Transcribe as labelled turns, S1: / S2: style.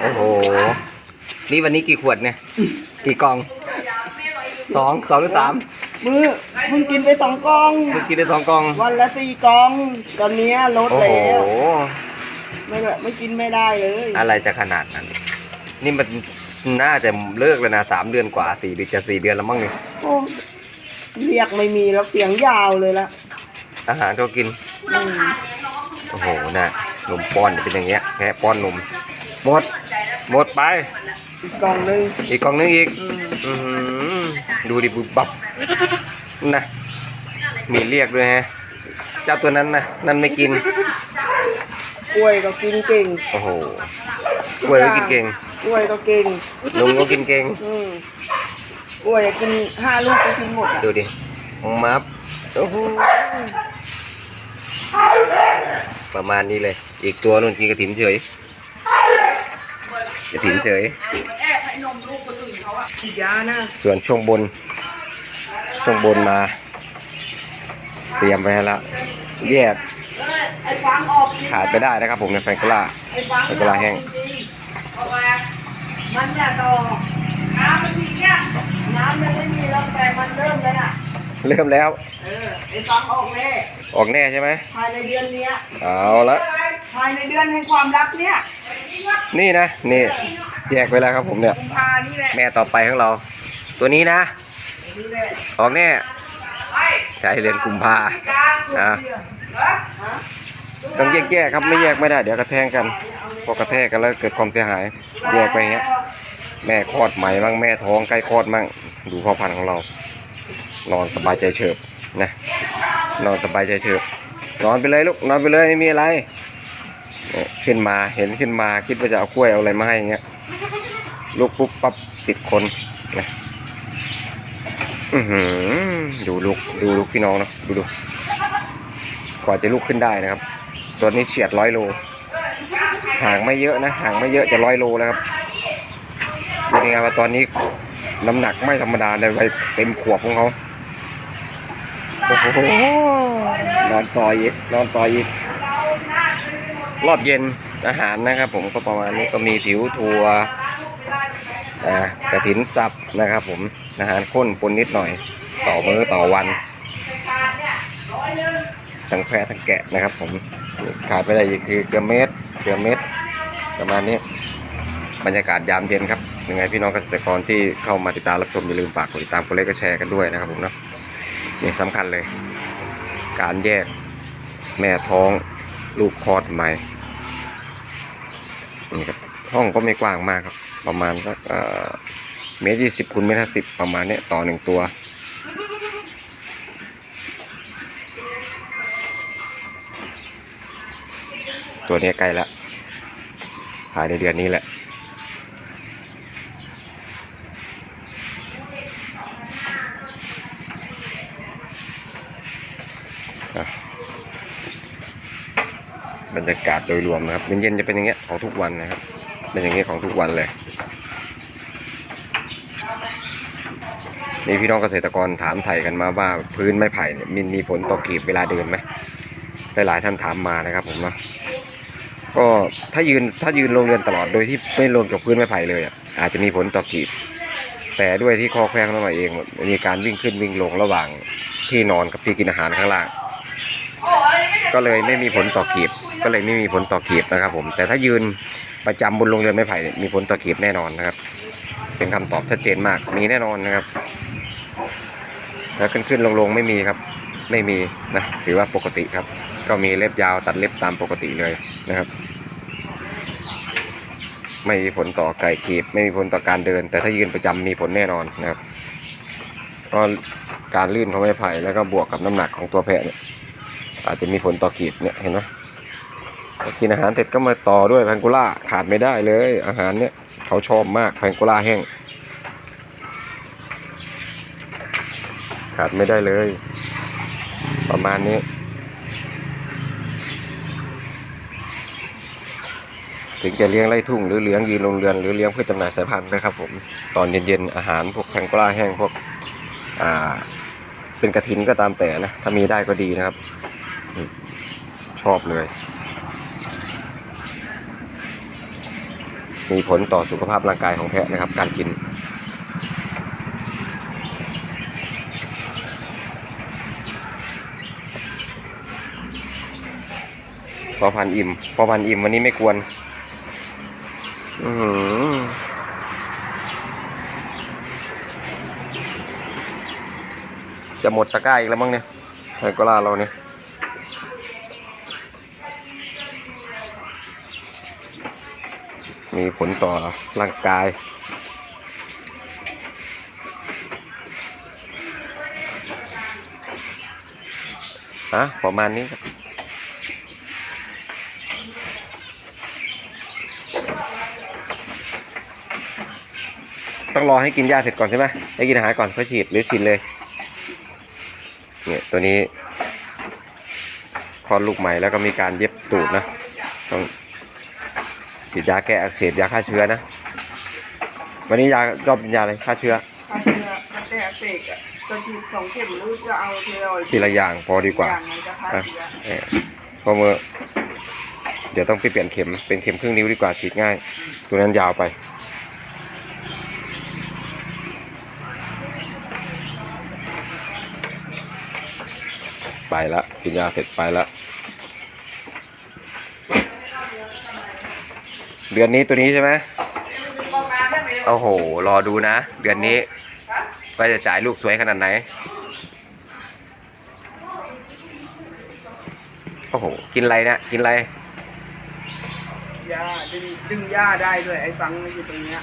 S1: โอ้โห นี่วันนี้กี่ขวดเนี่ย กี่กล่อง สองสองหรือสาม
S2: มือมึงกินไปสองกล่อง
S1: เมื่อกี้ได้สองกล่อง
S2: วันละสี่กล่อง ตอนเนี้ยลด
S1: โอ้โห
S2: แล้วไม่แบบไม่กินไม่ได้เลย
S1: อะไรจะขนาดนั้น นี่มันน่าจะเลิกแล้วนะสามเดือนกว่าสี่เดือนจะสี่เดือนแล้วมั้งนี่
S2: โอ้เรียกไม่มีแล้วเสียงยาวเลยละ
S1: อาหารเขากิน
S2: อืม
S1: โอ้โหน่ะนมป้อนเป็นอย่างเงี้ยแค่ป้อนนมหมด หมดไป
S2: อีกกล่องหนึง
S1: อีกกล่องนึงอีก
S2: อืม
S1: อือหือดูดิบุบบับนะมีเรียกด้วยฮะ เจ้าตัวนั้นนะนั่นไม่กิน
S2: กล้วยก็กินเก่ง
S1: โอ้โหกล้วยก็กินเก่ง
S2: กล้วยก็เก่ง
S1: นมก็กินเก่ง
S2: อืมกล้วยกินห้าลูกก็กินหมดอะ
S1: ดูดิของมับโอ้โหประมาณนี้เลย อีกตัวนู่นกินกระถิ่นเฉย กระถิ่นเฉย
S2: ฉีดยานะ
S1: ส่วนช่วงบน ช่วงบนมา เตรียมไปให้แล้วแยก
S2: ไอ้ฟังออก
S1: ขาดไปได้นะครับผมในแฟนกล่า
S2: ไอ้ฟัง
S1: แฟนกล่าแห้ง
S2: มันเนี่ยต่อน้ำมันมีเนี่ยน้ำมันไม่มีแล้วแต่มันเริ่มแล้วน่ะ
S1: เริ่มแล้ว
S2: เออไอ้ฟังออกแน่
S1: ออกแน่ใช่ไหม
S2: ภายในเดือนเนี้ย
S1: เอาละ
S2: ภายในเดือนแห่งความรักเนี่ย
S1: นี่นะนี่แยกไปแล้วครับผมเนี่ย
S2: กุมภานี่แหละ
S1: แม่ต่อไปของเรา ตัวนี้นะ
S2: นี่แหละ
S1: ออกแน่ใช้เดือนกุมภา
S2: กลางเดือน
S1: อะ
S2: ฮะ
S1: ต้องแยกแยกครับไม่แยกไม่ได้เดี๋ยวกระแทงกันพอกระแทกกันแล้วเกิดความเสียหาย แยกไปอย่างเงี้ย แม่คลอดใหม่บ้างแม่ท้องใกล้คลอดมั่งดูพ่อพันธุ์ของเรา นอนสบายใจเฉิบนะนอนสบายใจเฉิบนอนไปเลยลูกนอนไปเลยไม่มีอะไรเนี่ย ขึ้นมาเห็นขึ้นมาคิดว่าจะเอากล้วยเอาอะไรมาให้เงี้ยลูกปุ๊บปั๊บติดคนนะอือหือดูลูกดูลูกพี่น้องเนาะดูดูกว่าจะลุกขึ้นได้นะครับ ตัวนี้เฉียดร้อยโลห่างไม่เยอะนะห่างไม่เยอะจะร้อยโลแล้วครับเป็นไงว่าตอนนี้น้ำหนักไม่ธรรมดาในวัยเต็มขวบของเขาโอ้โหนอนต่ออีกนอนต่ออีก รอบเย็นอาหารนะครับ ผมก็ประมาณนี้ก็มีผิวถั่วกระถินสับนะครับ ผมอาหารข้นปนนิดหน่อย ต่อมื้อต่อวันทั้งแพะทั้งแกะนะครับ ผมขาดไม่ได้อีกคือเกลือเม็ดเกลือเม็ดประมาณนี้บรรยากาศยามเย็นครับยังไงพี่น้องเกษตรกรที่เข้ามาติดตามรับชมอย่าลืมฝากกดติดตามกดไลค์กดแชร์กันด้วยนะครับผมเนาะนี่สำคัญเลย การแยกแม่ท้อง ลูกคลอดใหม่นี่ครับห้องก็ไม่กว้างมากครับ ประมาณสักเอ่อเมตรยี่สิบคูณเมตรห้าสิบประมาณเนี้ยต่อหนึ่งตัว ตัวนี้ใกล้ล้วภายในเดือนนี้แหละอะ บรรยากาศโดยรวมนะครับเย็นๆจะเป็นอย่างเงี้ยของทุกวันนะครับ เป็นอย่างเงี้ยของทุกวันเลยมีพี่น้องเกษตรกรถามไถ่กันมาว่าพื้นไม้ไผ่เนี่ยมีมีผลต่อกีบเวลาเดินไหมหลายๆท่านถามมานะครับ ผมนาะก็ถ้ายืนถ้ายืนลงเรือนตลอดโดยที่ไม่ลงกับพื้นไม้ไผ่เลยอะอาจจะมีผลต่อกีบ แต่ด้วยที่คอแข้งน้องหน่อยเองมีการวิ่งขึ้นวิ่งลงระหว่างที่นอนกับที่กินอาหารข้างล่าง ก็เลยไม่มีผลต่อกีบ ก็เลยไม่มีผลต่อกีบนะครับ ผม แต่ถ้ายืนประจำบนโรงเรือนไม้ไผ่มีผลต่อกีบแน่นอนนะครับ เป็นคำตอบชัดเจนมากมีแน่นอนนะครับแล้วขึ้นขึ้นลงลงไม่มีครับ ไม่มีนะถือว่าปกติครับ ก็มีเล็บยาวตัดเล็บตามปกติเลยนะครับ ไม่มีผลต่อไก่กีบ ไม่มีผลต่อการเดิน แต่ถ้ายืนประจำมีผลแน่นอนนะครับก็การลื่นของไม้ไผ่แล้วก็บวกกับน้ำหนักของตัวแพะเนี่ยอาจจะมีผลต่อกีบเนี่ยเห็นไหม กินอาหารเสร็จก็มาต่อด้วยแพงกุล่าขาดไม่ได้เลย อาหารเนี่ยเขาชอบมากแพงกุล่าแห้ง ขาดไม่ได้เลย ประมาณนี้ ถึงจะเลี้ยงไร่ทุ่งหรือเลี้ยงยืนโรงเรือนหรือเลี้ยงเพื่อจำหน่ายสายพันธุ์นะครับ ผมตอนเย็นๆอาหารพวกแพงกุล่าแห้งพวกอ่าเป็นกระถินก็ตามแต่นะ ถ้ามีได้ก็ดีนะครับ ชอบเลย มีผลต่อสุขภาพร่างกายของแพะนะครับ การกิน พอพันอิ่ม พอพันอิ่มวันนี้ไม่กวนอือจะหมดตะกร้าอีกแล้วมั้งเนี่ยไทยก็ล่าเราเนี่ย มีผลต่อร่างกายฮะประมาณนี้ต้องรอให้กินยาเสร็จก่อนใช่ไหมให้กินอาหารก่อนค่อยฉีดหรือฉีดเลย เนี่ยตัวนี้คลอดลูกใหม่แล้วก็มีการเย็บตูดนะ ต้อง ฉีดยาแก้อักเสบยาฆ่าเชื้อนะ วันนี้ยารอบกินยาอะไรฆ่าเชื้อ
S2: ถ้าเชื้อมันแต่เสกอะจะฉีดสองเข็มหรือจะเอาเทลอย
S1: ทีละอย่างพอดีกว่า
S2: อย่างไรจะฆ่า
S1: นะ
S2: เชื้อ
S1: เออเพราะเมื่อเดี๋ยวต้องไปเปลี่ยนเข็มเป็นเข็มครึ่งนิ้วดีกว่าฉีดง่าย ตัวนั้นยาวไปไปละกินยาเสร็จไปละ เดือนนี้ตัวนี้ใช่ไหมโอ้โห รอดูนะ เดือนนี้ว่าจะจ่ายลูกสวยขนาดไหน โอ้โห กินอะไรนะ กินอะไร
S2: ยาดึงดึงหญ้าได้ด้วยไอ้ฟังอยู่ตรงเนี้ย